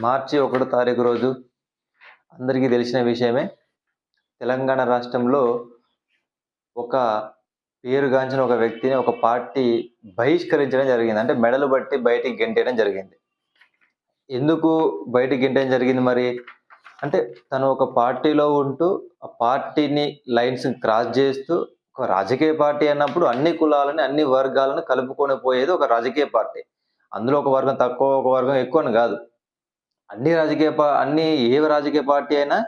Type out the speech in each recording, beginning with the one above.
మార్చి ఒకటో తారీఖు రోజు అందరికీ తెలిసిన విషయమే. తెలంగాణ రాష్ట్రంలో ఒక పేరుగాంచిన ఒక వ్యక్తిని ఒక పార్టీ బహిష్కరించడం జరిగింది. అంటే మెడలు బట్టి బయటికి గెంటేయడం జరిగింది. ఎందుకు బయటికి గెంటేయడం జరిగింది మరి? అంటే తను ఒక పార్టీలో ఉంటూ ఆ పార్టీని లైన్స్ క్రాస్ చేస్తూ ఒక రాజకీయ పార్టీ అన్నప్పుడు అన్ని కులాలని అన్ని వర్గాలను కలుపుకొని పోయేది ఒక రాజకీయ పార్టీ. అందులో ఒక వర్గం తక్కువ ఒక వర్గం ఎక్కువ అని కాదు. అన్ని రాజకీయ పా అన్ని ఏ రాజకీయ పార్టీ అయినా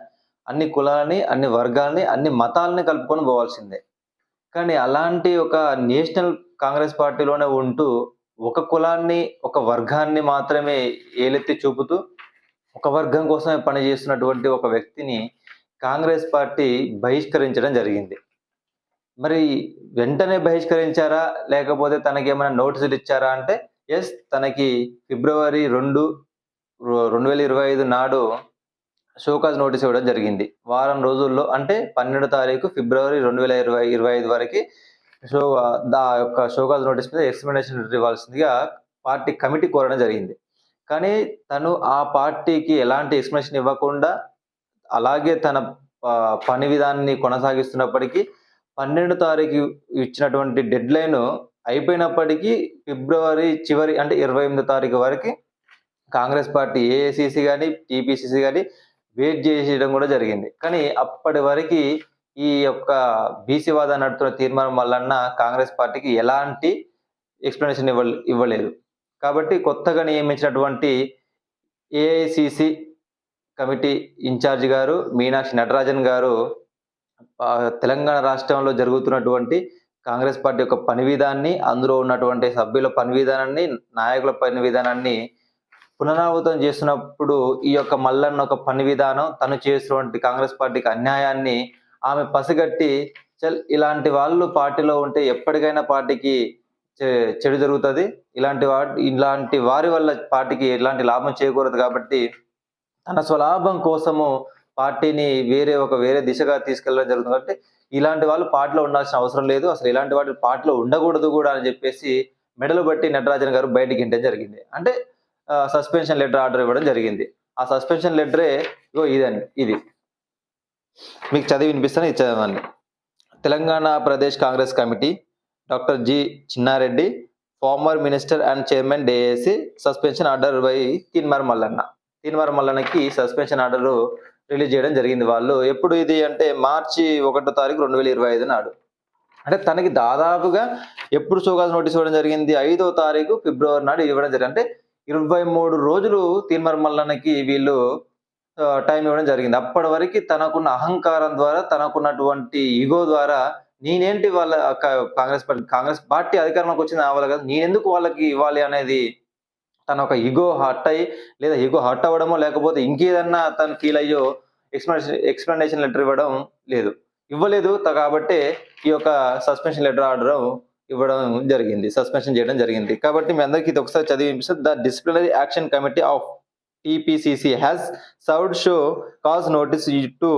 అన్ని కులాలని అన్ని వర్గాలని అన్ని మతాలని కలుపుకొని పోవాల్సిందే. కానీ అలాంటి ఒక నేషనల్ కాంగ్రెస్ పార్టీలోనే ఉంటూ ఒక కులాన్ని ఒక వర్గాన్ని మాత్రమే ఏలెత్తి చూపుతూ ఒక వర్గం కోసమే పనిచేస్తున్నటువంటి ఒక వ్యక్తిని కాంగ్రెస్ పార్టీ బహిష్కరించడం జరిగింది. మరి వెంటనే బహిష్కరించారా? లేకపోతే తనకి ఏమైనా నోటీసులు ఇచ్చారా అంటే ఎస్ తనకి ఫిబ్రవరి రెండు రెండు వేల ఇరవై ఐదు నాడు షోకాజ్ నోటీస్ ఇవ్వడం జరిగింది. వారం రోజుల్లో అంటే పన్నెండు తారీఖు ఫిబ్రవరి రెండు వేల ఇరవై ఇరవై ఐదు వరకు షో దా యొక్క షోకాజ్ నోటీస్ మీద ఎక్స్ప్లెనేషన్ ఇవ్వాల్సిందిగా పార్టీ కమిటీ కోరడం జరిగింది. కానీ తను ఆ పార్టీకి ఎలాంటి ఎక్స్ప్లెనేషన్ ఇవ్వకుండా అలాగే తన పని విధానాన్ని కొనసాగిస్తున్నప్పటికీ పన్నెండు తారీఖు ఇచ్చినటువంటి డెడ్ లైన్ అయిపోయినప్పటికీ ఫిబ్రవరి చివరి అంటే ఇరవై ఎనిమిదో తారీఖు వరకు కాంగ్రెస్ పార్టీ ఏఐసిసి కానీ టీపీసీసీ కానీ వెయిట్ చేసేయడం కూడా జరిగింది. కానీ అప్పటి వరకు ఈ యొక్క బీసీవాద నడుతున్న తీర్మానం వలన కాంగ్రెస్ పార్టీకి ఎలాంటి ఎక్స్ప్లెనేషన్ ఇవ్వ ఇవ్వలేదు. కాబట్టి కొత్తగా నియమించినటువంటి ఏఐసిసి కమిటీ ఇన్ఛార్జ్ గారు మీనాక్షి నటరాజన్ గారు తెలంగాణ రాష్ట్రంలో జరుగుతున్నటువంటి కాంగ్రెస్ పార్టీ యొక్క పని విధాన్ని అందులో ఉన్నటువంటి సభ్యుల పని విధానాన్ని నాయకుల పని విధానాన్ని పునరావృతం చేస్తున్నప్పుడు ఈ యొక్క మల్లన్న ఒక పని విధానం తను చేసినటువంటి కాంగ్రెస్ పార్టీకి అన్యాయాన్ని ఆమె పసిగట్టి చల్ ఇలాంటి వాళ్ళు పార్టీలో ఉంటే ఎప్పటికైనా పార్టీకి చె- చెడు జరుగుతుంది. ఇలాంటి వాటి ఇలాంటి వారి వల్ల పార్టీకి ఎలాంటి లాభం చేకూరదు కాబట్టి తన స్వలాభం కోసము పార్టీని వేరే ఒక వేరే దిశగా తీసుకెళ్ళడం జరుగుతుంది కాబట్టి ఇలాంటి వాళ్ళు పార్టీలో ఉండాల్సిన అవసరం లేదు. అసలు ఇలాంటి వాటి పార్టీలో ఉండకూడదు కూడా అని చెప్పేసి మెడలు బట్టి నటరాజన్ గారు బయటికి ఇంటే జరిగింది. అంటే సస్పెన్షన్ లెటర్ ఆర్డర్ ఇవ్వడం జరిగింది. ఆ సస్పెన్షన్ లెటరే ఇగో ఇదండి ఇది. మీకు చదివి వినిపిస్తాను ఇది చదవండి. Telangana Pradesh Congress committee doctor G Chinnareddy former minister and chairman డేఏసి suspension order by Teenmar Mallanna. Teenmar మల్లన్నకి suspension order release చేయడం జరిగింది వాళ్ళు. ఎప్పుడు ఇది అంటే మార్చి ఒకటో తారీఖు రెండు వేల ఇరవై ఐదు నాడు. అంటే తనకి దాదాపుగా ఎప్పుడు షోకాజ్ నోటీస్ ఇవ్వడం జరిగింది? ఐదో తారీఖు ఫిబ్రవరి నాడు ఇవ్వడం జరిగింది. అంటే ఇరవై మూడు రోజులు తీన్మర్ మల్లన్నకి వీళ్ళు టైం ఇవ్వడం జరిగింది. అప్పటి వరకు తనకున్న అహంకారం ద్వారా తనకున్నటువంటి ఈగో ద్వారా నేనేంటి వాళ్ళ కాంగ్రెస్ పార్టీ కాంగ్రెస్ పార్టీ అధికారంలోకి వచ్చింది అవ్వాలి కదా. నేనెందుకు వాళ్ళకి ఇవ్వాలి అనేది తన ఒక ఈగో హర్ట్ అయ్యి లేదా ఈగో హర్ట్ అవ్వడమో లేకపోతే ఇంకేదన్నా తను ఫీల్ అయ్యో ఎక్స్ప్లెనేషన్ ఎక్స్ప్లెనేషన్ లెటర్ ఇవ్వడం లేదు. ఇవ్వలేదు కాబట్టి కాబట్టే ఈ యొక్క సస్పెన్షన్ లెటర్ ఆర్డర్ ఇవ్వడం జరిగింది సస్పెన్షన్ చేయడం జరిగింది. కాబట్టి మీ అందరికీ ఇది ఒకసారి చదివి వినిపిస్తుంది. The disciplinary action committee of TPCC has served show cause notice to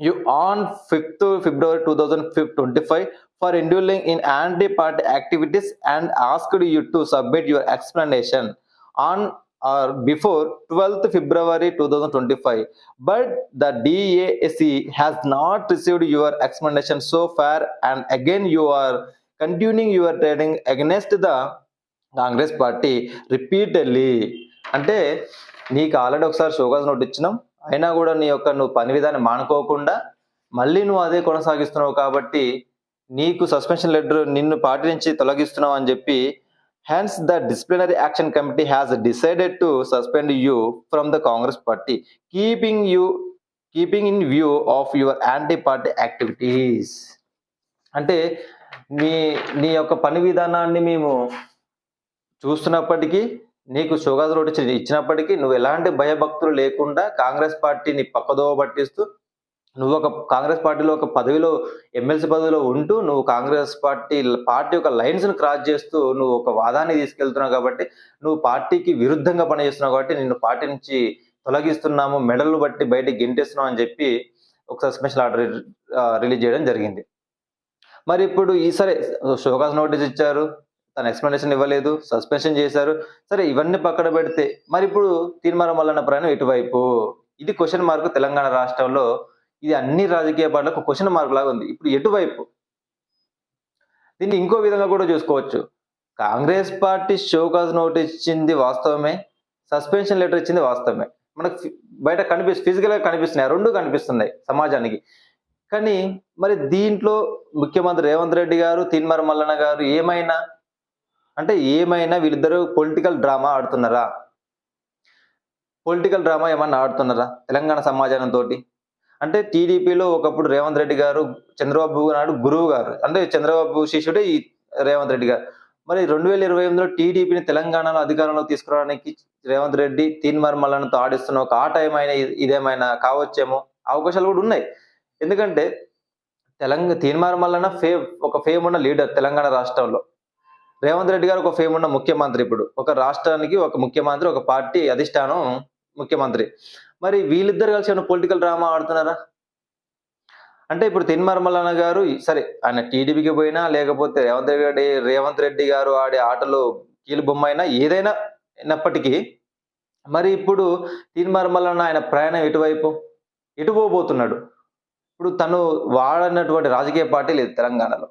you on fifth February two thousand fifth twenty five for indulging in anti party activities and asked you to submit your explanation on or before twelfth February two thousand twenty five but the DASC has not received your explanation so far and again you are continuing your trading against the Congress party repeatedly అంటే నీకు already ఒకసారి show cause note ఇచ్చినాం. అయినా కూడా నీ యొక్క నువ్వు పని విధానం మానుకోకుండా మళ్ళీ నువ్వు అదే కొనసాగిస్తున్నావు కాబట్టి నీకు సస్పెన్షన్ లెటర్ నిన్ను పార్టీ నుంచి తొలగిస్తున్నావు అని చెప్పి hence the disciplinary action committee has decided to suspend you from the Congress party keeping you keeping in view of your anti party activities అంటే నీ నీ యొక్క పని విధానాన్ని మేము చూస్తున్నప్పటికీ నీకు షోగాజ్ రోడ్ ఇచ్చినప్పటికీ నువ్వు ఎలాంటి భయభక్తులు లేకుండా కాంగ్రెస్ పార్టీని పక్కదోవ పట్టిస్తూ నువ్వు ఒక కాంగ్రెస్ పార్టీలో ఒక పదవిలో ఎమ్మెల్సీ పదవిలో ఉంటూ నువ్వు కాంగ్రెస్ పార్టీ పార్టీ యొక్క లైన్స్ను క్రాస్ చేస్తూ నువ్వు ఒక వాదాన్ని తీసుకెళ్తున్నావు కాబట్టి నువ్వు పార్టీకి విరుద్ధంగా పనిచేస్తున్నావు కాబట్టి నిన్ను పార్టీ నుంచి తొలగిస్తున్నాము మెడలు బట్టి బయటికి గెంటేస్తున్నావు అని చెప్పి ఒక స్పెషల్ ఆర్డర్ రిలీజ్ చేయడం జరిగింది. మరి ఇప్పుడు ఈ సరే షోకాస్ నోటీస్ ఇచ్చారు తన ఎక్స్ప్లెనేషన్ ఇవ్వలేదు సస్పెన్షన్ చేశారు. సరే ఇవన్నీ పక్కన పెడితే మరి ఇప్పుడు తీర్మానం వల్లన్న ప్రయాణం ఎటువైపు ఇది క్వశ్చన్ మార్క్ తెలంగాణ రాష్ట్రంలో ఇది అన్ని రాజకీయ పార్టీలకు క్వశ్చన్ మార్క్ లాగా ఉంది. ఇప్పుడు ఎటువైపు? దీన్ని ఇంకో విధంగా కూడా చూసుకోవచ్చు. కాంగ్రెస్ పార్టీ షోకాజ్ నోటీస్ ఇచ్చింది వాస్తవమే సస్పెన్షన్ లెటర్ ఇచ్చింది వాస్తవమే. మనకు బయట కనిపిస్తు ఫిజికల్గా కనిపిస్తున్నాయి రెండు కనిపిస్తున్నాయి సమాజానికి. కానీ మరి దీంట్లో ముఖ్యమంత్రి రేవంత్ రెడ్డి గారు తీన్మార్ మల్లన్న గారు ఏమైనా? అంటే ఏమైనా వీళ్ళిద్దరు పొలిటికల్ డ్రామా ఆడుతున్నారా? పొలిటికల్ డ్రామా ఏమన్నా ఆడుతున్నారా తెలంగాణ సమాజంతో అంటే టీడీపీలో ఒకప్పుడు రేవంత్ రెడ్డి గారు చంద్రబాబు నాయుడు గురువు గారు. అంటే చంద్రబాబు శిష్యుడే ఈ రేవంత్ రెడ్డి గారు. మరి రెండు వేల ఇరవై ఎనిమిదిలో టీడీపీని తెలంగాణలో అధికారంలోకి తీసుకురావడానికి రేవంత్ రెడ్డి తీన్మార్ మల్లన్నతో ఆడిస్తున్న ఒక ఆట ఏమైనా ఇది- ఇదేమైనా కావచ్చేమో? అవకాశాలు కూడా ఉన్నాయి. ఎందుకంటే తెలంగాణ తీన్మార్ మల్లన్న ఫేమ్ ఒక ఫేమ్ ఉన్న లీడర్ తెలంగాణ రాష్ట్రంలో. రేవంత్ రెడ్డి గారు ఒక ఫేమ్ ఉన్న ముఖ్యమంత్రి ఇప్పుడు. ఒక రాష్ట్రానికి ఒక ముఖ్యమంత్రి ఒక పార్టీ అధిష్టానం ముఖ్యమంత్రి. మరి వీళ్ళిద్దరు కలిసి ఏమైనా పొలిటికల్ డ్రామా ఆడుతున్నారా? అంటే ఇప్పుడు తిన్మార్ మల్లన్న గారు సరే ఆయన టీడీపీకి పోయినా లేకపోతే రేవంత్ రెడ్డి రేవంత్ రెడ్డి గారు ఆడే ఆటలు కీలు బొమ్మ అయినా ఏదైనా అయినప్పటికీ మరి ఇప్పుడు తీన్మార్ మల్లన్న ఆయన ప్రయాణం ఎటువైపు? ఎటు పోబోతున్నాడు? ఇప్పుడు తను వాడనటువంటి రాజకీయ పార్టీ లేదు తెలంగాణలో.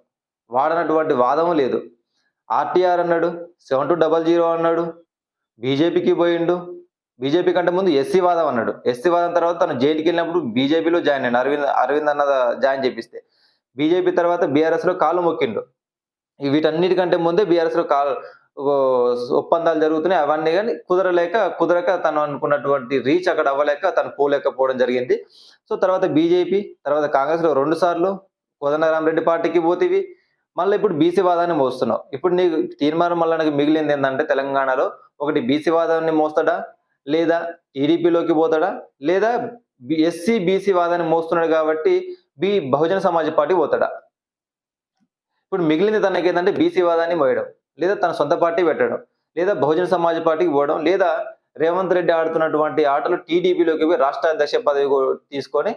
వాడనటువంటి వాదము లేదు. ఆర్టీఆర్ అన్నాడు సెవెన్ టూ డబల్ జీరో అన్నాడు బీజేపీకి పోయిండు. బీజేపీ కంటే ముందు ఎస్సీ వాదం అన్నాడు. ఎస్సీ వాదం తర్వాత తను జైలుకి వెళ్ళినప్పుడు బీజేపీలో జాయిన్ అయ్యాడు అరవింద్ అరవింద్ అన్న జాయిన్ చేపిస్తే. బీజేపీ తర్వాత బీఆర్ఎస్లో కాలు మొక్కిండు. వీటన్నిటికంటే ముందే బీఆర్ఎస్లో కాలు ఒప్పందాలు జరుగుతున్నాయి అవన్నీ కానీ కుదరలేక కుదరక తను అనుకున్నటువంటి రీచ్ అక్కడ అవ్వలేక తను పోలేకపోవడం జరిగింది. సో తర్వాత బీజేపీ తర్వాత కాంగ్రెస్లో రెండు సార్లు కోదండరామరెడ్డి పార్టీకి పోతివి మళ్ళీ ఇప్పుడు బీసీ వాదాన్ని మోస్తున్నావు. ఇప్పుడు నీకు తీర్మానం మళ్ళీ నాకు మిగిలింది ఏంటంటే తెలంగాణలో ఒకటి బీసీ వాదాన్ని మోస్తాడా లేదా టీడీపీలోకి పోతాడా లేదా ఎస్సీ బీసీ వాదాన్ని మోస్తున్నాడు కాబట్టి బి బహుజన సమాజ్ పార్టీ పోతాడా? ఇప్పుడు మిగిలింది తనకి ఏంటంటే బీసీ వాదాన్ని మోయడం. లేదా తన సొంత పార్టీ పెట్టడం లేదా బహుజన సమాజ్ పార్టీకి పోవడం లేదా రేవంత్ రెడ్డి ఆడుతున్నటువంటి ఆటలు టీడీపీలోకి పోయి రాష్ట్ర అధ్యక్ష పదవి తీసుకొని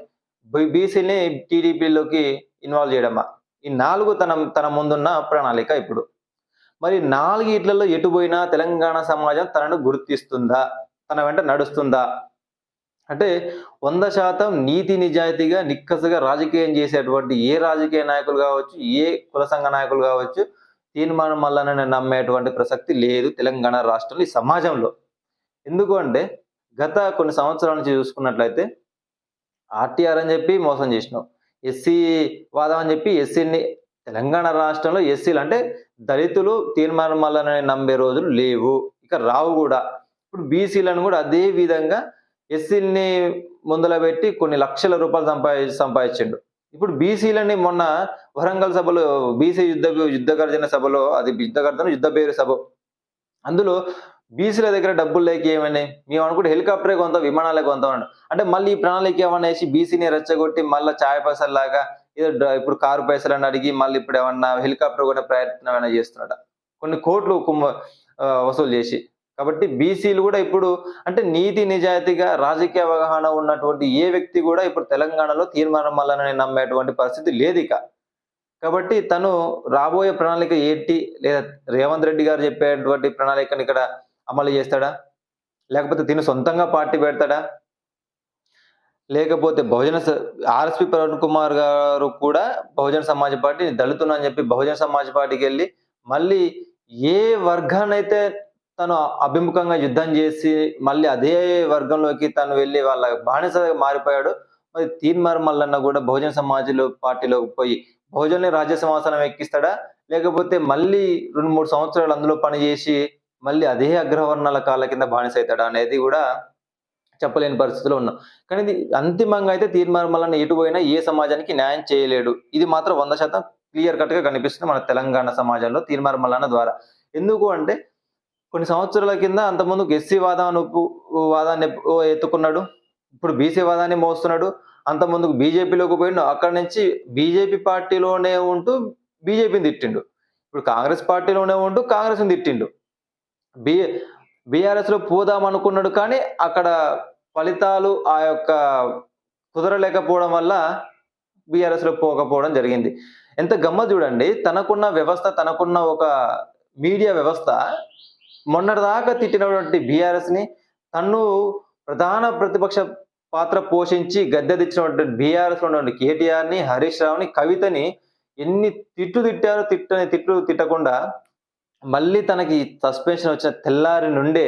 బీసీని టీడీపీలోకి ఇన్వాల్వ్ చేయడమా? ఈ నాలుగు తన తన ముందున్న ప్రణాళిక ఇప్పుడు. మరి నాలుగు ఇట్లలో ఎటు పోయినా తెలంగాణ సమాజం తనను గుర్తిస్తుందా? తన వెంట నడుస్తుందా? అంటే వంద శాతం నీతి నిజాయితీగా నిక్కసగా రాజకీయం చేసేటువంటి ఏ రాజకీయ నాయకులు కావచ్చు ఏ కుల సంఘ నాయకులు కావచ్చు తీర్మానం మల్లనని నమ్మేటువంటి ప్రసక్తి లేదు తెలంగాణ రాష్ట్రంలో ఈ సమాజంలో. ఎందుకు అంటే గత కొన్ని సంవత్సరాల నుంచి చూసుకున్నట్లయితే ఆర్టీఆర్ అని చెప్పి మోసం చేసినాం. ఎస్సీ వాదం అని చెప్పి ఎస్సీని తెలంగాణ రాష్ట్రంలో ఎస్సీలు అంటే దళితులు తీర్మానం మల్లనని నమ్మే రోజులు లేవు. ఇక రావు కూడా. ఇప్పుడు బీసీలను కూడా అదే విధంగా ఎస్సీని ముందల పెట్టి కొన్ని లక్షల రూపాయలు సంపాది సంపాదించిండు. ఇప్పుడు బీసీలని మొన్న వరంగల్ సభలో బీసీ యుద్ధ యుద్ధ గర్జన సభలో అది యుద్ధ గర్జన యుద్ధ పేరు సభ. అందులో బీసీల దగ్గర డబ్బులు లేక ఏమని మేము అనుకుంటే హెలికాప్టరే కొంత విమానాలే కొంత అంటే మళ్ళీ ఈ ప్రణాళిక ఏమన్నా వేసి బీసీని రెచ్చగొట్టి మళ్ళీ ఛాయ్ పైసలు లాగా ఏదో ఇప్పుడు కారు పైసలు అని అడిగి మళ్ళీ ఇప్పుడు ఏమన్నా హెలికాప్టర్ కొనే ప్రయత్నం ఏమైనా చేస్తున్నాడు? కొన్ని కోట్లు వసూలు చేసి. కాబట్టి బీసీలు కూడా ఇప్పుడు అంటే నీతి నిజాయితీగా రాజకీయ అవగాహన ఉన్నటువంటి ఏ వ్యక్తి కూడా ఇప్పుడు తెలంగాణలో తీర్మానం వల్లనే నమ్మేటువంటి పరిస్థితి లేదు ఇక. కాబట్టి తను రాబోయే ప్రణాళిక ఏంటి? లేదా రేవంత్ రెడ్డి గారు చెప్పేటువంటి ప్రణాళికను ఇక్కడ అమలు చేస్తాడా? లేకపోతే తిను సొంతంగా పార్టీ పెడతాడా? లేకపోతే బహుజన స- ఆర్ఎస్పి ప్రవీణ్ కుమార్ గారు కూడా బహుజన సమాజ్ పార్టీ దళితునని చెప్పి బహుజన సమాజ్ పార్టీకి వెళ్ళి మళ్ళీ ఏ వర్గాన్నైతే తను అభిముఖంగా యుద్ధం చేసి మళ్ళీ అదే వర్గంలోకి తను వెళ్ళి వాళ్ళ బానిసగా మారిపోయాడు. మరి తీన్మార్ మల్లన్న కూడా బహుజన సమాజ్లో పార్టీలోకి పోయి బహుజన్ని రాజ్య సింహాసనం ఎక్కిస్తాడా? లేకపోతే మళ్ళీ రెండు మూడు సంవత్సరాలు అందులో పనిచేసి మళ్ళీ అదే అగ్రవర్ణాల కాళ్ళ కింద బానిస అవుతాడా అనేది కూడా చెప్పలేని పరిస్థితిలో ఉన్నాం. కానీ ఇది అంతిమంగా అయితే తీర్మానం వలన ఎటు పోయినా ఏ సమాజానికి న్యాయం చేయలేడు. ఇది మాత్రం వంద శాతం క్లియర్ కట్గా కనిపిస్తుంది మన తెలంగాణ సమాజంలో తీర్మానం ద్వారా. ఎందుకు అంటే కొన్ని సంవత్సరాల కింద అంతకుముందు ఎస్సీ వాదాన్ని ఒప్పు వాదాన్ని ఎత్తుకున్నాడు. ఇప్పుడు బీసీ వాదాన్ని మోస్తున్నాడు. అంత ముందుకు బీజేపీలోకి పోయిండు. అక్కడ నుంచి బీజేపీ పార్టీలోనే ఉంటూ బీజేపీని తిట్టిండు. ఇప్పుడు కాంగ్రెస్ పార్టీలోనే ఉంటూ కాంగ్రెస్ తిట్టిండు. బీ బీఆర్ఎస్లో పోదాం అనుకున్నాడు కానీ అక్కడ ఫలితాలు ఆ యొక్క కుదరలేకపోవడం వల్ల బీఆర్ఎస్లో పోకపోవడం జరిగింది. ఎంత గమ్మత్ చూడండి. తనకున్న వ్యవస్థ తనకున్న ఒక మీడియా వ్యవస్థ మొన్నటిదాకా తిట్టినటువంటి బీఆర్ఎస్ని తను ప్రధాన ప్రతిపక్ష పాత్ర పోషించి గద్దె తెచ్చినటువంటి బీఆర్ఎస్ ఉన్నటువంటి కేటీఆర్ని హరీష్ రావుని కవితని ఎన్ని తిట్లు తిట్టారో తిట్టని తిట్లు తిట్టకుండా మళ్ళీ తనకి సస్పెన్షన్ వచ్చిన తెల్లారి నుండే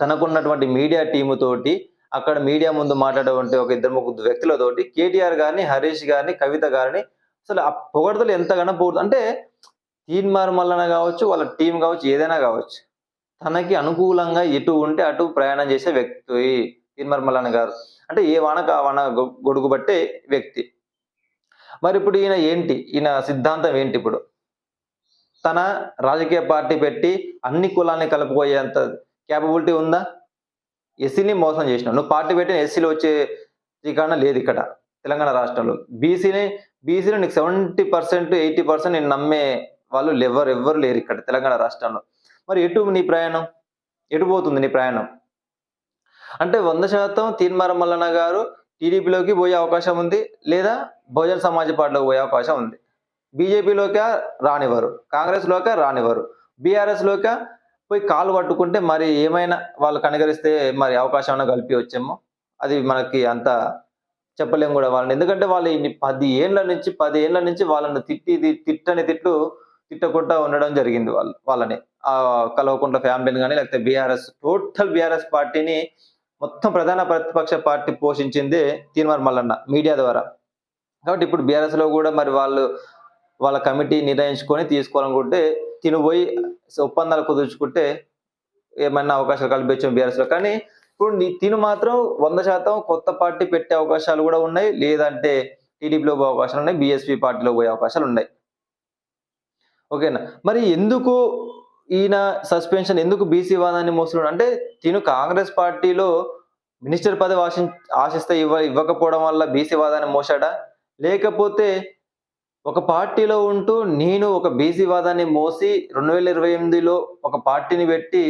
తనకున్నటువంటి మీడియా టీముతోటి అక్కడ మీడియా ముందు మాట్లాడేటువంటి ఒక ఇద్దరు ముగ్గురు వ్యక్తులతోటి కేటీఆర్ గారిని హరీష్ గారిని కవిత గారిని అసలు ఆ పొగడతలు ఎంతగానో పోతుంది అంటే తీన్మార్ మల్లన కావచ్చు వాళ్ళ టీం కావచ్చు ఏదైనా కావచ్చు. తనకి అనుకూలంగా ఎటు ఉంటే అటు ప్రయాణం చేసే వ్యక్తి తీన్మార్ గారు. అంటే ఏ వానకు ఆ వాన గొడుగు పట్టే వ్యక్తి. మరి ఇప్పుడు ఈయన ఏంటి? ఈయన సిద్ధాంతం ఏంటి ఇప్పుడు? తన రాజకీయ పార్టీ పెట్టి అన్ని కులాన్ని కలుపుకోయేంత క్యాపబిలిటీ ఉందా? ఎస్సీని మోసం చేసినావు నువ్వు పార్టీ పెట్టిన ఎస్సీలో వచ్చే ఠికాణా లేదు ఇక్కడ తెలంగాణ రాష్ట్రంలో. బీసీని బీసీలో నీకు సెవెంటీ పర్సెంట్ ఎయిటీ పర్సెంట్ నేను నమ్మే వాళ్ళు ఎవరు ఎవ్వరు లేరు ఇక్కడ తెలంగాణ రాష్ట్రంలో. మరి ఎటు నీ ప్రయాణం? ఎటు పోతుంది నీ ప్రయాణం? అంటే వంద శాతం తీన్మారం మల్లన్న గారు టీడీపీలోకి పోయే అవకాశం ఉంది లేదా బహుజన సమాజ్ పార్టీలోకి పోయే అవకాశం ఉంది? బీజేపీలోకే రానివ్వరు కాంగ్రెస్లోకి రానివ్వరు బీఆర్ఎస్లోకి పోయి కాలు పట్టుకుంటే మరి ఏమైనా వాళ్ళు కనగరిస్తే మరి అవకాశం కలిపి వచ్చేమో? అది మనకి అంత చెప్పలేము కూడా వాళ్ళని. ఎందుకంటే వాళ్ళు ఇన్ని పది ఏళ్ళ నుంచి పది ఏళ్ళ నుంచి వాళ్ళని తిట్టి తిట్టని తిట్లు తిట్టకుండా ఉండడం జరిగింది వాళ్ళు వాళ్ళని. ఆ కల్వకుంట్ల ఫ్యామిలీని కానీ లేకపోతే బీఆర్ఎస్ టోటల్ బీఆర్ఎస్ పార్టీని మొత్తం ప్రధాన ప్రతిపక్ష పార్టీ పోషించింది తీన్మార్ మల్లన్న మీడియా ద్వారా. కాబట్టి ఇప్పుడు బీఆర్ఎస్లో కూడా మరి వాళ్ళు వాళ్ళ కమిటీ నిర్ణయించుకొని తీసుకోవాలనుకుంటే తిను పోయి ఒప్పందాలు కుదుర్చుకుంటే ఏమైనా అవకాశాలు కల్పించాం బీఆర్ఎస్లో కానీ ఇప్పుడు తిను మాత్రం వంద శాతం కొత్త పార్టీ పెట్టే అవకాశాలు కూడా ఉన్నాయి. లేదంటే టీడీపీలో పోయే అవకాశాలు ఉన్నాయి బీఎస్పీ పార్టీలో పోయే అవకాశాలు ఉన్నాయి. ఓకేనా? మరి ఎందుకు ఈయన సస్పెన్షన్ ఎందుకు బీసీ వాదాన్ని మోస్తున్నాడు? అంటే తిను కాంగ్రెస్ పార్టీలో మినిస్టర్ పదవి ఆశి ఆశిస్తే ఇవ్వ ఇవ్వకపోవడం వల్ల బీసీ వాదాన్ని మోసాడా లేకపోతే ఒక పార్టీలో ఉంటూ నేను ఒక బీసీ వాదాన్ని మోసి రెండు వేల ఇరవై ఎనిమిదిలో ఒక పార్టీని పెట్టి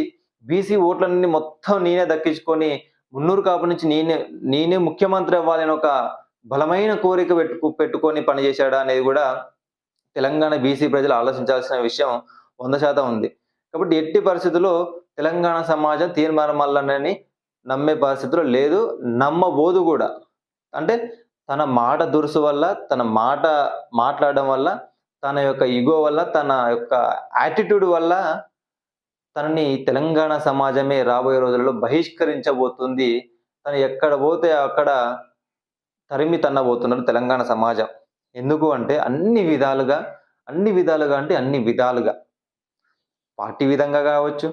బీసీ ఓట్లన్నీ మొత్తం నేనే దక్కించుకొని మున్నూరు కాపు నుంచి నేనే నేనే ముఖ్యమంత్రి అవ్వాలని ఒక బలమైన కోరిక పెట్టు పెట్టుకొని పనిచేశాడా అనేది కూడా తెలంగాణ బీసీ ప్రజలు ఆలోచించాల్సిన విషయం వంద శాతం ఉంది. కాబట్టి ఎట్టి పరిస్థితుల్లో తెలంగాణ సమాజం తీర్మానమల్లనని నమ్మే పరిస్థితిలో లేదు నమ్మబోదు కూడా. అంటే తన మాట దురుసు వల్ల తన మాట మాట్లాడడం వల్ల తన యొక్క ఇగో వల్ల తన యొక్క యాటిట్యూడ్ వల్ల తనని తెలంగాణ సమాజమే రాబోయే రోజులలో బహిష్కరించబోతుంది. తను ఎక్కడ పోతే అక్కడ తరిమి తన్నబోతున్నారు తెలంగాణ సమాజం. ఎందుకు అంటే అన్ని విధాలుగా అన్ని విధాలుగా అంటే అన్ని విధాలుగా. పార్టీ విధంగా కావచ్చు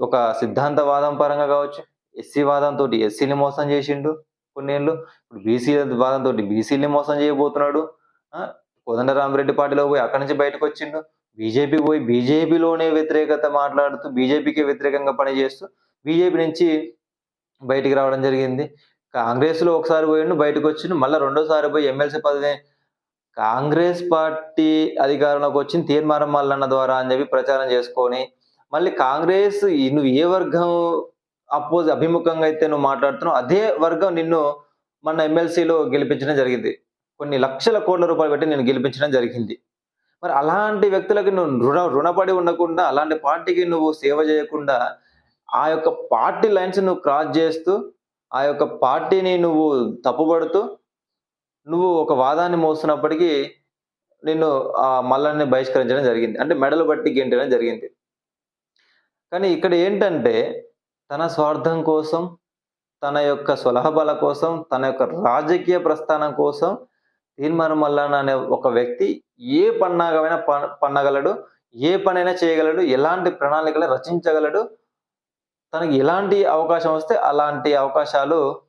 ఒక సిద్ధాంతవాదం పరంగా కావచ్చు ఎస్సీ వాదంతో ఎస్సీని మోసం చేసిండు కొన్నేళ్ళు ఇప్పుడు బీసీ వాదంతో బీసీని మోసం చేయబోతున్నాడు కోదండరామరెడ్డి పార్టీలో పోయి అక్కడి నుంచి బయటకు వచ్చిండు బీజేపీ పోయి బీజేపీలోనే వ్యతిరేకత మాట్లాడుతూ బీజేపీకి వ్యతిరేకంగా పనిచేస్తూ బీజేపీ నుంచి బయటికి రావడం జరిగింది. కాంగ్రెస్లో ఒకసారి పోయిండు బయటకు వచ్చిండు మళ్ళీ రెండోసారి పోయి ఎమ్మెల్సీ పదవి కాంగ్రెస్ పార్టీ అధికారంలోకి వచ్చిన తీర్మానం మల్లన్న ద్వారా అని చెప్పి ప్రచారం చేసుకొని మళ్ళీ కాంగ్రెస్ నువ్వు ఏ వర్గం అపోజ్ అభిముఖంగా అయితే నువ్వు మాట్లాడుతున్నావు అదే వర్గం నిన్ను మన ఎమ్మెల్సీలో గెలిపించడం జరిగింది. కొన్ని లక్షల కోట్ల రూపాయలు పెట్టి నేను గెలిపించడం జరిగింది. మరి అలాంటి వ్యక్తులకు నువ్వు రుణ రుణపడి ఉండకుండా అలాంటి పార్టీకి నువ్వు సేవ చేయకుండా ఆ యొక్క పార్టీ లైన్స్ నువ్వు క్రాస్ చేస్తూ ఆ యొక్క పార్టీని నువ్వు తప్పుపడుతూ నువ్వు ఒక వాదాన్ని మోస్తున్నప్పటికీ నిన్ను ఆ మల్లాన్ని బహిష్కరించడం జరిగింది. అంటే మెడలు బట్టి గెంటడం జరిగింది. కానీ ఇక్కడ ఏంటంటే తన స్వార్థం కోసం తన యొక్క సులహబల కోసం తన యొక్క రాజకీయ ప్రస్థానం కోసం తీర్మానం మల్లన్న అనే ఒక వ్యక్తి ఏ పన్నాగమైనా ప- పన్నగలడు ఏ పనైనా చేయగలడు ఎలాంటి ప్రణాళికలు రచించగలడు తనకి ఎలాంటి అవకాశం వస్తే అలాంటి అవకాశాలు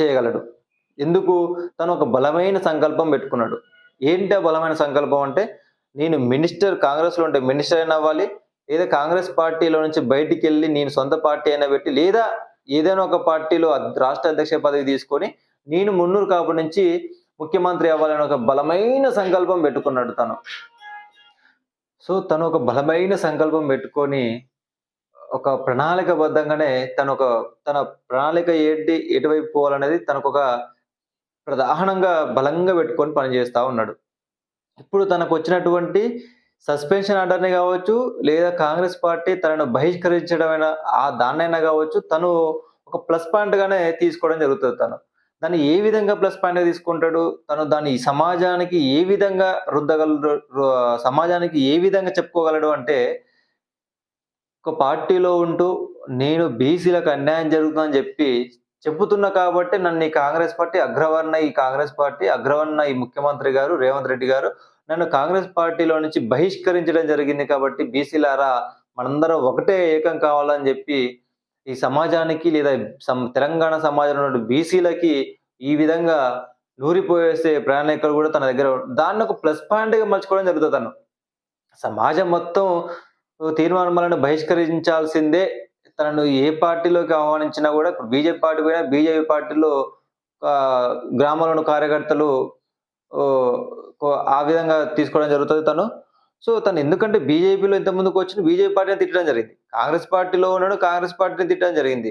చేయగలడు. ఎందుకు? తను ఒక బలమైన సంకల్పం పెట్టుకున్నాడు. ఏంటి ఆ బలమైన సంకల్పం అంటే నేను మినిస్టర్ కాంగ్రెస్లో ఉంటే మినిస్టర్ అయినా అవ్వాలి లేదా కాంగ్రెస్ పార్టీలో నుంచి బయటికి వెళ్ళి నేను సొంత పార్టీ అయినా పెట్టి లేదా ఏదైనా ఒక పార్టీలో రాష్ట్ర అధ్యక్ష పదవి తీసుకొని నేను మున్నూరు కాపు నుంచి ముఖ్యమంత్రి అవ్వాలని ఒక బలమైన సంకల్పం పెట్టుకున్నాడు తను. సో తను ఒక బలమైన సంకల్పం పెట్టుకొని ఒక ప్రణాళికబద్ధంగానే తను ఒక తన ప్రణాళిక ఏంటి ఎటువైపు పోవాలనేది తనకు ఒక ప్రధానంగా బలంగా పెట్టుకొని పనిచేస్తూ ఉన్నాడు ఇప్పుడు తనకు వచ్చినటువంటి సస్పెన్షన్ ఆర్డర్‌ని కావచ్చు లేదా కాంగ్రెస్ పార్టీ తనను బహిష్కరించడమైనా ఆ దాన్నైనా కావచ్చు తను ఒక ప్లస్ పాయింట్‌గానే తీసుకోవడం జరుగుతుంది తను. దాన్ని ఏ విధంగా ప్లస్ పాయింట్‌గా తీసుకుంటాడు? తను దాన్ని సమాజానికి ఏ విధంగా రుద్దగలడు సమాజానికి ఏ విధంగా చెప్పుకోగలడు అంటే ఒక పార్టీలో ఉంటూ నేను బీసీలకు అన్యాయం జరుగుతుందని చెప్పి చెబుతున్నా కాబట్టి నన్ను ఈ కాంగ్రెస్ పార్టీ అగ్రవర్ణ ఈ కాంగ్రెస్ పార్టీ అగ్రవర్ణ ఈ ముఖ్యమంత్రి గారు రేవంత్ రెడ్డి గారు నన్ను కాంగ్రెస్ పార్టీలో నుంచి బహిష్కరించడం జరిగింది కాబట్టి బీసీలారా మనందరం ఒకటే ఏకం కావాలని చెప్పి ఈ సమాజానికి లేదా తెలంగాణ సమాజంలో బీసీలకి ఈ విధంగా నూరిపోయేసే ప్రయాణికులు కూడా తన దగ్గర దాన్ని ఒక ప్లస్ పాయింట్గా మలుచుకోవడం జరుగుతుంది తను. సమాజం మొత్తం తీర్మానాలను బహిష్కరించాల్సిందే తనను ఏ పార్టీలోకి ఆహ్వానించినా కూడా ఇప్పుడు బీజేపీ పార్టీ పోయినా బీజేపీ పార్టీలో గ్రామంలోని కార్యకర్తలు ఆ విధంగా తీసుకోవడం జరుగుతుంది తను. సో తను ఎందుకంటే బీజేపీలో ఇంత ముందుకు వచ్చిన బీజేపీ పార్టీని తిట్టడం జరిగింది. కాంగ్రెస్ పార్టీలో ఉన్నాడు కాంగ్రెస్ పార్టీని తిట్టడం జరిగింది.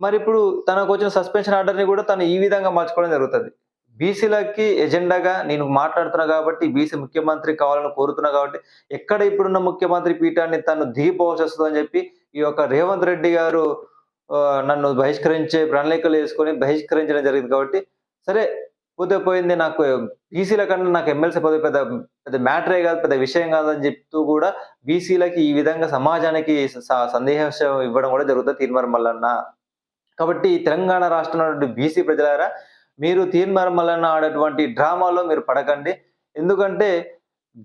మరి ఇప్పుడు తనకు వచ్చిన సస్పెన్షన్ ఆర్డర్ని కూడా తను ఈ విధంగా మార్చుకోవడం జరుగుతుంది. బీసీలకి ఎజెండాగా నేను మాట్లాడుతున్నా కాబట్టి బీసీ ముఖ్యమంత్రి కావాలని కోరుతున్నా కాబట్టి ఎక్కడ ఇప్పుడున్న ముఖ్యమంత్రి పీఠాన్ని తను దిగిపోవాల్సి వస్తుందని చెప్పి ఈ యొక్క రేవంత్ రెడ్డి గారు నన్ను బహిష్కరించే ప్రణాళికలు వేసుకొని బహిష్కరించడం జరిగింది కాబట్టి సరే పోతే పోయింది నాకు బీసీల కన్నా నాకు ఎమ్మెల్సీ పదవి పెద్ద పెద్ద మ్యాటరే కాదు పెద్ద విషయం కాదని చెప్తూ కూడా బీసీలకి ఈ విధంగా సమాజానికి సందేహం ఇవ్వడం కూడా జరుగుతుంది తీర్మానం మల్లన్న. కాబట్టి తెలంగాణ రాష్ట్రంలో బీసీ ప్రజలారా మీరు తీర్మానం మల్లన్న ఆడేటువంటి డ్రామాలో మీరు పడకండి. ఎందుకంటే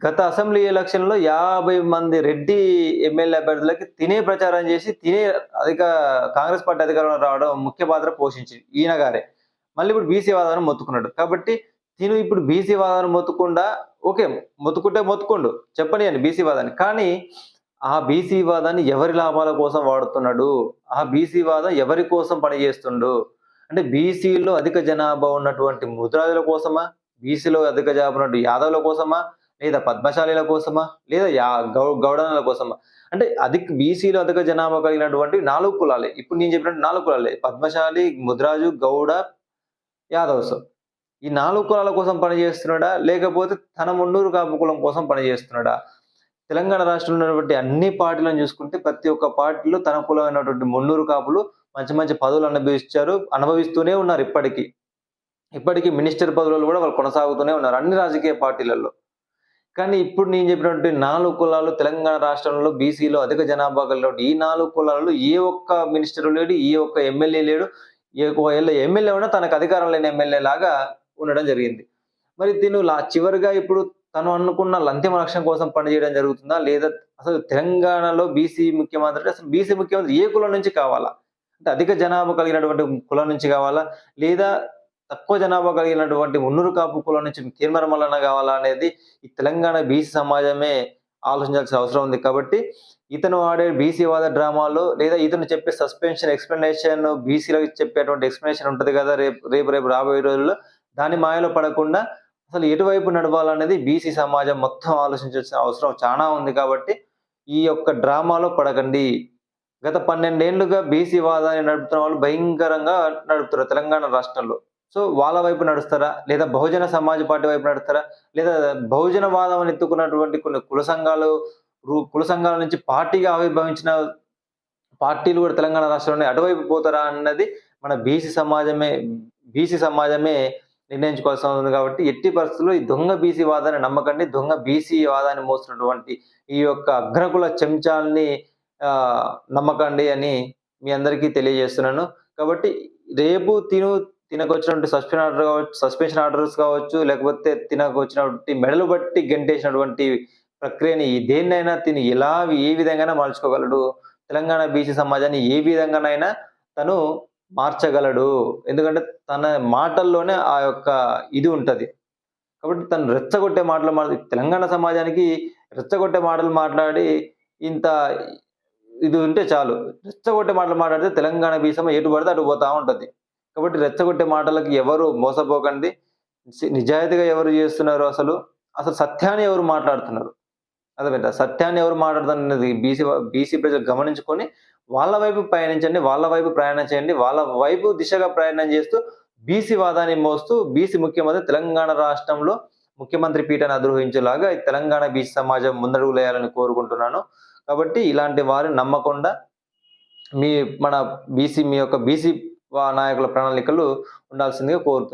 గత అసెంబ్లీ ఎలక్షన్లో యాభై మంది రెడ్డి ఎమ్మెల్యే అభ్యర్థులకి తినే ప్రచారం చేసి తినే అధిక కాంగ్రెస్ పార్టీ అధికారంలో రావడం ముఖ్య పాత్ర పోషించింది ఈయన గారే. మళ్ళీ ఇప్పుడు బీసీ వాదాన్ని మొత్తుకున్నాడు. కాబట్టి తిను ఇప్పుడు బీసీ వాదాన్ని మొత్తుకుండా ఓకే మొత్తుకుంటే మొత్తుకోండు అని బీసీ వాదాన్ని. కానీ ఆ బీసీ వాదాన్ని ఎవరి లాభాల కోసం వాడుతున్నాడు? ఆ బీసీ వాదం ఎవరి కోసం పనిచేస్తుండు? అంటే బీసీలో అధిక జనాభా ఉన్నటువంటి ముద్రాజుల కోసమా? బీసీలో అధిక జనాభా ఉన్నటువంటి యాదవుల కోసమా? లేదా పద్మశాలీల కోసమా? లేదా యా గౌ గౌడనుల కోసమా? అంటే అధిక బీసీలో అధిక జనాభా కలిగినటువంటి నాలుగు కులాలే. ఇప్పుడు నేను చెప్పినట్టు నాలుగు కులాలే. పద్మశాలి ముద్రాజు గౌడ యాదవ్స్. ఈ నాలుగు కులాల కోసం పనిచేస్తున్నాడా లేకపోతే తన మున్నూరు కాపు కులం కోసం పనిచేస్తున్నాడా తెలంగాణ రాష్ట్రంలో ఉన్నటువంటి అన్ని పార్టీలను చూసుకుంటే ప్రతి ఒక్క పార్టీలో తన కులమైనటువంటి మున్నూరు కాపులు మంచి మంచి పదవులు అనుభవించారు అనుభవిస్తూనే ఉన్నారు ఇప్పటికీ. ఇప్పటికీ మినిస్టర్ పదవులు కూడా వాళ్ళు కొనసాగుతూనే ఉన్నారు అన్ని రాజకీయ పార్టీలలో. కానీ ఇప్పుడు నేను చెప్పినటువంటి నాలుగు కులాలు తెలంగాణ రాష్ట్రంలో బీసీలో అధిక జనాభా కలిగినటువంటి ఈ నాలుగు కులాలలో ఏ ఒక్క మినిస్టర్ లేడు ఏ ఒక్క ఎమ్మెల్యే లేడు. ఏ ఒకవేళ ఎమ్మెల్యే ఉన్నా తనకు అధికారం లేని ఎమ్మెల్యే లాగా ఉండడం జరిగింది. మరి తిను లా చివరిగా ఇప్పుడు తను అనుకున్న లంతిమ లక్ష్యం కోసం పనిచేయడం జరుగుతుందా? లేదా అసలు తెలంగాణలో బీసీ ముఖ్యమంత్రి అంటే అసలు బీసీ ముఖ్యమంత్రి ఏ కులం నుంచి కావాలా? అంటే అధిక జనాభా కలిగినటువంటి కులం నుంచి కావాలా? లేదా తక్కువ జనాభా కలిగినటువంటి మున్నూరు కాపు కులం నుంచి తీర్మానం వలన కావాలా అనేది ఈ తెలంగాణ బీసీ సమాజమే ఆలోచించాల్సిన అవసరం ఉంది. కాబట్టి ఇతను ఆడే బీసీ వాద డ్రామాలో లేదా ఇతను చెప్పే సస్పెన్షన్ ఎక్స్ప్లెనేషన్ బీసీలకు చెప్పేటువంటి ఎక్స్ప్లెనేషన్ ఉంటుంది కదా రేపు రేపు రేపు రాబోయే రోజుల్లో దాని మాయలో పడకుండా అసలు ఎటువైపు నడవాలనేది బీసీ సమాజం మొత్తం ఆలోచించాల్సిన అవసరం చాలా ఉంది. కాబట్టి ఈ యొక్క డ్రామాలో పడకండి. గత పన్నెండేళ్ళుగా బీసీ వాదాన్ని నడుపుతున్న వాళ్ళు భయంకరంగా నడుపుతారు తెలంగాణ రాష్ట్రంలో. సో వాళ్ళ వైపు నడుస్తారా? లేదా బహుజన సమాజ్ పార్టీ వైపు నడుస్తారా? లేదా బహుజన వాదం ఎత్తుకున్నటువంటి కొన్ని కుల సంఘాలు కుల సంఘాల నుంచి పార్టీగా ఆవిర్భవించిన పార్టీలు కూడా తెలంగాణ రాష్ట్రంలో అటువైపు పోతారా అన్నది మన బీసీ సమాజమే బీసీ సమాజమే నిర్ణయించుకోవాల్సి ఉంది కాబట్టి ఎట్టి పరిస్థితుల్లో ఈ దొంగ బీసీ వాదాన్ని నమ్మకండి. దొంగ బీసీ వాదాన్ని మోస్తున్నటువంటి ఈ యొక్క అగ్రకుల చెంచాల్ని నమ్మకండి అని మీ అందరికీ తెలియజేస్తున్నాను. కాబట్టి రేపు తిను తినకు వచ్చినటువంటి సస్పెన్షన్ ఆర్డర్ కావచ్చు సస్పెన్షన్ ఆర్డర్స్ కావచ్చు లేకపోతే తినకు వచ్చినటువంటి మెడలు బట్టి గెంటేసినటువంటి ప్రక్రియని దేన్నైనా తిని ఎలా ఏ విధంగానైనా మార్చుకోగలడు? తెలంగాణ బీసీ సమాజాన్ని ఏ విధంగానైనా తను మార్చగలడు. ఎందుకంటే తన మాటల్లోనే ఆ యొక్క ఇది ఉంటుంది. కాబట్టి తను రెచ్చగొట్టే మాటలు మాట్లాడి తెలంగాణ సమాజానికి రెచ్చగొట్టే మాటలు మాట్లాడి ఇంత ఇది ఉంటే చాలు. రెచ్చగొట్టే మాటలు మాట్లాడితే తెలంగాణ బీసమ ఎటు పడితే అటు పోతూ ఉంటుంది. కాబట్టి రెచ్చగొట్టే మాటలకు ఎవరు మోసపోకండి. సి- నిజాయితీగా ఎవరు చేస్తున్నారు అసలు? అసలు సత్యాన్ని ఎవరు మాట్లాడుతున్నారు? అర్థమైందా? సత్యాన్ని ఎవరు మాట్లాడుతున్నది బీసీ బీసీ ప్రజలు గమనించుకొని వాళ్ళ వైపు పయనించండి వాళ్ళ వైపు ప్రయాణం చేయండి వాళ్ళ వైపు దిశగా ప్రయాణం చేస్తూ బీసీ వాదాన్ని మోస్తూ బీసీ ముఖ్యమంత్రి తెలంగాణ రాష్ట్రంలో ముఖ్యమంత్రి పీఠాన్ని అధిరోహించేలాగా తెలంగాణ బీసీ సమాజం ముందడుగులేయాలని కోరుకుంటున్నాను. కాబట్టి ఇలాంటి వారు నమ్మకుండా మీ మన బీసీ మీ యొక్క బీసీ నాయకుల ప్రణాళికలు ఉండాల్సిందిగా కోరుతున్నాను